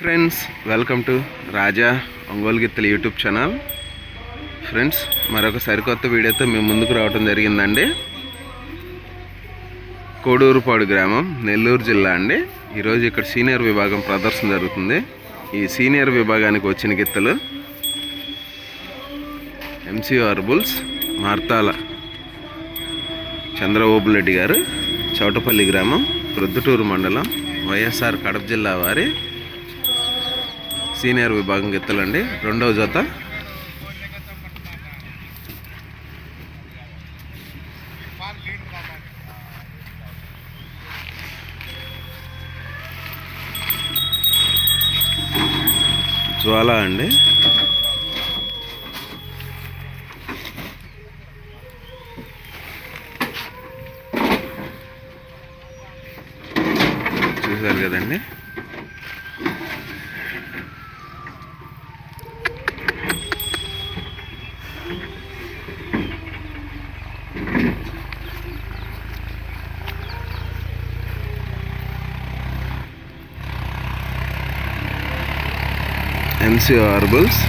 Friends welcome to Raja Ongole గిత్తల YouTube channel. Friends మరొక సరికొత్త వీడియోతో మేము ముందుకు రావడం జరిగిందండి. కోడూరుపాడు గ్రామం నెల్లూరు జిల్లా అండి. ఈరోజు ఇక్కడ సీనియర్ విభాగం ప్రదర్శన జరుగుతుంది. ఈ సీనియర్ విభాగానికి వచ్చిన గిత్తలు ఎంసీఆర్ బుల్స్ మార్తాల చంద్రబాబు రెడ్డి గారు చౌటపల్లి గ్రామం ప్రొద్దుటూరు మండలం వైఎస్ఆర్ కడప జిల్లా వారి సీనియర్ విభాగం గెత్తలండి. రెండవ జత. జ్వాల అండి. చూశారు కదండి. ఎన్సీఓ ఆర్బుల్స్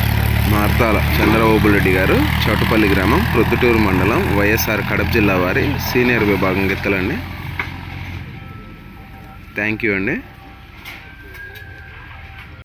మార్తాల చంద్రబాబు రెడ్డి గారు చౌటపల్లి గ్రామం ప్రొద్దుటూరు మండలం వైఎస్ఆర్ కడప జిల్లా వారి సీనియర్ విభాగం గెత్తలండి. థ్యాంక్ యూ అండి.